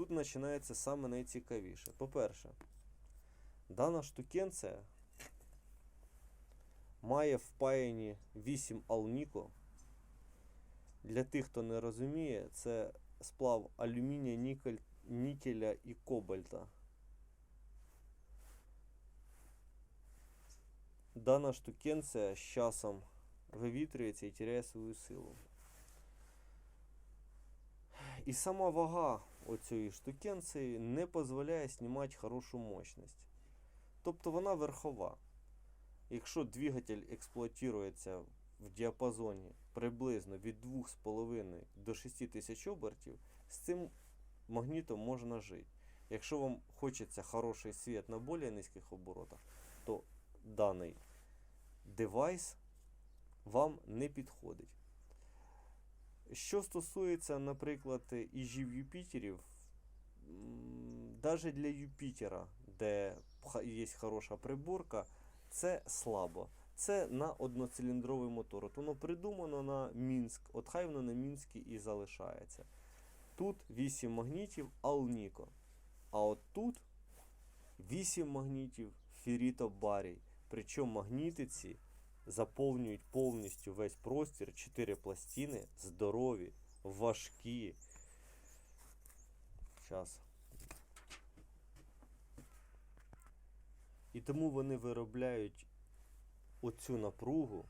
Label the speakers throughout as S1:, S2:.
S1: тут починається саме найцікавіше. По-перше, дана штукенція має впаяні 8 алніко. Для тих, хто не розуміє, це сплав алюмінія, нікель, нікеля і кобальта. Дана штукенція з часом вивітрюється і теряє свою силу. І сама вага оцієї штукенції не дозволяє знімати хорошу мощність. Тобто вона верхова. Якщо двигатель експлуатується в діапазоні приблизно від 2,5 до 6 тисяч обертів, з цим магнітом можна жити. Якщо вам хочеться хороший світ на більш низьких оборотах, то даний девайс вам не підходить. Що стосується, наприклад, іжів Юпітерів, навіть для Юпітера, де є хороша приборка, це слабо. Це на одноциліндровий мотор. От воно придумано на Мінськ. От хай воно на Мінській і залишається. Тут 8 магнітів Алніко. А от тут 8 магнітів Ферріто Барій. Причому магнітиці заповнюють повністю весь простір, 4 пластини, здорові, важкі. Зараз. І тому вони виробляють оцю напругу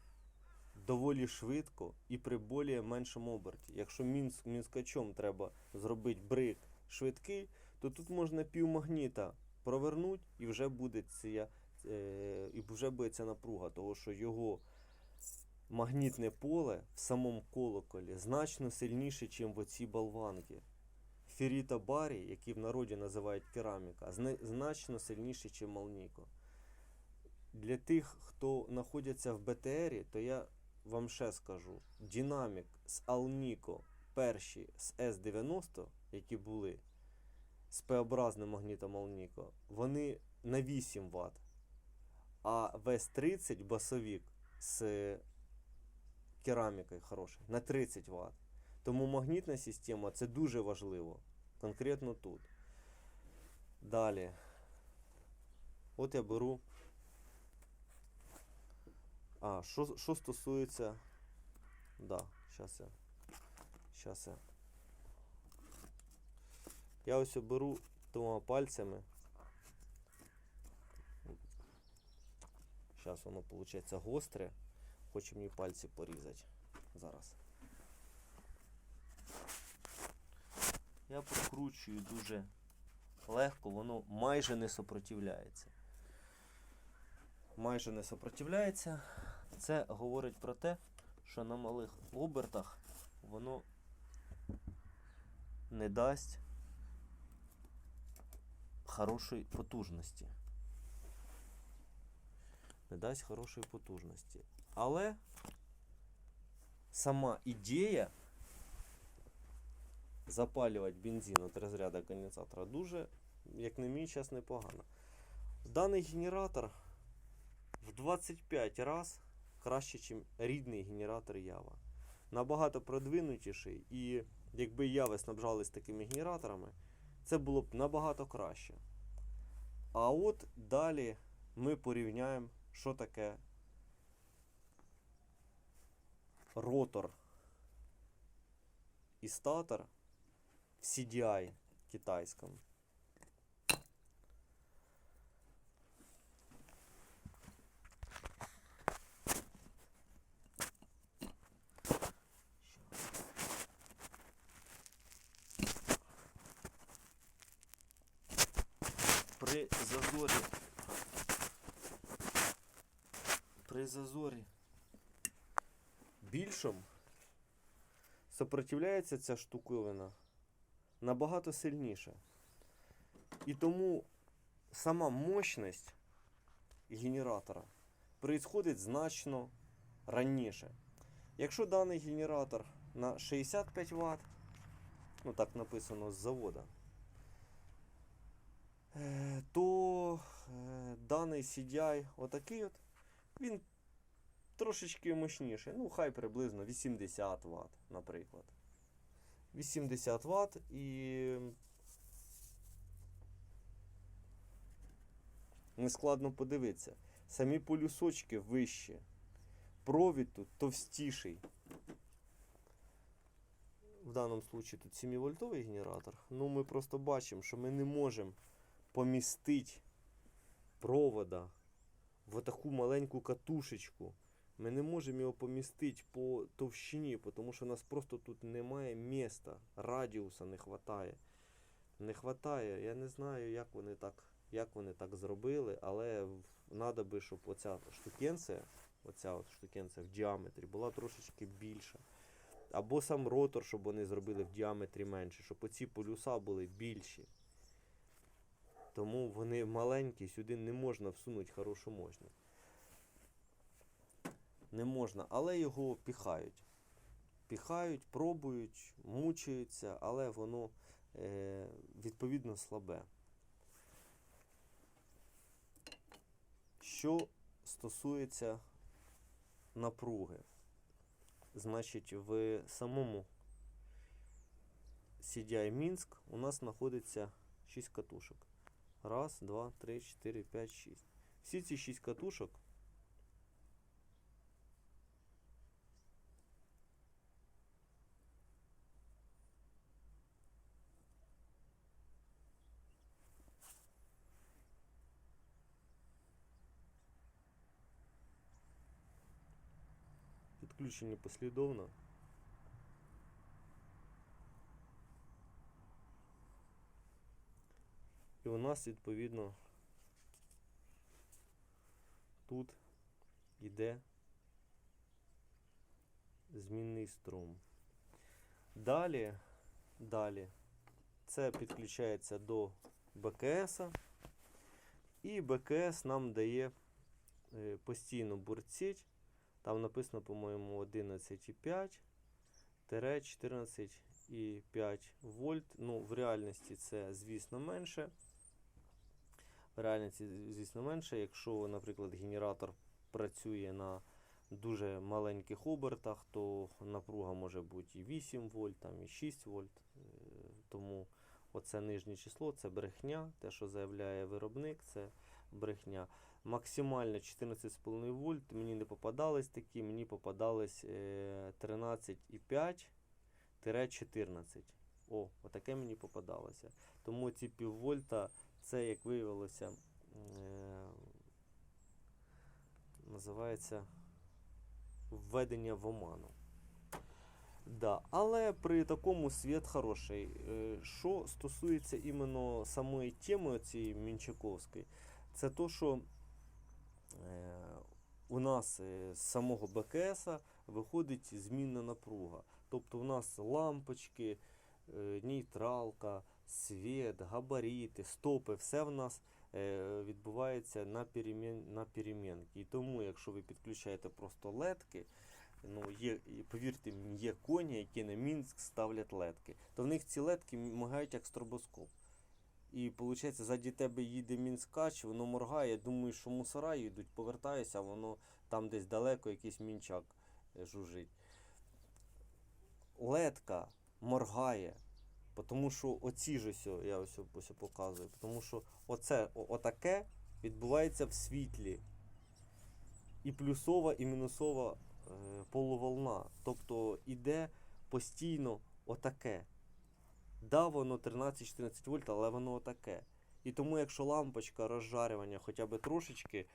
S1: доволі швидко і при болі меншому оберті. Якщо мінс, мінскачом треба зробити брик швидкий, то тут можна півмагніта провернути і вже буде ця, і вже буде напруга, тому що його магнітне поле в самому колоколі значно сильніше, ніж в оці болванки. Феріта барі, які в народі називають кераміка, значно сильніше, ніж Малніко. Для тих, хто знаходиться в БТРі, то я вам ще скажу: динамік з Алніко перші з С90, які були з П-образним магнітом Алніко, вони на 8 Вт. А ВС-30 басовік з керамікою хороший на 30 Вт. Тому магнітна система це дуже важливо. Конкретно тут. Далі. От я беру. А, що, що стосується. Да, зараз я. Зараз я. Я ось беру двома пальцями. Зараз воно виходить гостре. Хоче мені пальці порізати. Зараз. Я прокручую дуже легко, воно майже не сопротивляється. Майже не сопротивляється. Це говорить про те, що на малих обертах воно не дасть хорошої потужності. Не дасть хорошої потужності. Але сама ідея запалювати бензин від розряду конденсатора дуже, як на мій час, непогано. Даний генератор в 25 раз краще, ніж рідний генератор Ява. Набагато продвинутіший, і якби Яви снабжались такими генераторами, це було б набагато краще. А от далі ми порівняємо, що таке? Ротор. І статор в CDI китайському. При зазорі при зазорі більшому сопротивляється ця штуковина набагато сильніше. І тому сама мощність генератора происходить значно раніше. Якщо даний генератор на 65 Вт, ну так написано з завода, е, то е, даний CDI отакий от, він трошечки мощніший. Ну, хай приблизно 80 Вт, наприклад. 80 Вт і. Нескладно подивитися. Самі полюсочки вищі. Провід тут товстіший. В даному случаї тут 7-вольтовий генератор. Ну, ми просто бачимо, що ми не можемо помістити провода в таку маленьку катушечку. Ми не можемо його помістити по товщині, тому що у нас просто тут немає міста, радіуса не вистачає. Не вистачає. Я не знаю, як вони так, як вони так зробили, але треба би, щоб оця штукенція, оця от штукенція в діаметрі була трошечки більша. Або сам ротор, щоб вони зробили в діаметрі менше, щоб оці полюса були більші. Тому вони маленькі, сюди не можна всунути хорошу мощність. Не можна, але його піхають. Піхають, пробують, мучаються, але воно е, відповідно слабе. Що стосується напруги, значить, в самому CDI Мінськ у нас знаходиться 6 катушок. Раз, два, три, чотири, п'ять, шість. Всі ці 6 катушок підключені послідовно. У нас відповідно тут йде змінний струм. Далі, далі це підключається до БКС. І БКС нам дає е, постійно бурціть. Там написано, по-моєму, 11,5 14,5 вольт. Ну, в реальності це, звісно, менше. В реальності, звісно, менше. Якщо, наприклад, генератор працює на дуже маленьких обертах, то напруга може бути і 8 вольт, там, і 6 вольт. Е, Тому оце нижнє число це брехня. Те, що заявляє виробник, це брехня. Максимально 14,5 вольт. Мені не попадались такі, мені попадались е, 13,5-14. О, отаке мені попадалося. Тому ці піввольта, це, як виявилося, е, називається введення в оману. Да, але при такому світ хороший. Е, Що стосується іменно самої теми цієї Мінчаковської, це то, що е, у нас з самого БКС виходить змінна напруга. Тобто у нас лампочки, нейтралка, світ, габарити, стопи, все в нас е, відбувається на, перемін, на перемінки. І тому, якщо ви підключаєте просто ледки, ну, є, повірте є коні, які на Мінськ ставлять ледки, то в них ці ледки мигають як стробоскоп. І виходить, ззаді тебе їде мінскач, воно моргає, думаю, що мусора йдуть, повертаюся, а воно там десь далеко якийсь мінчак е, жужить. Ледка моргає, тому що оці ж ось, я ось, ось показую, тому що оце, отаке відбувається в світлі. І плюсова, і мінусова е, полуволна. Тобто іде постійно отаке. Да, воно 13-14 вольт, але воно отаке. І тому, якщо лампочка розжарювання хоча б трошечки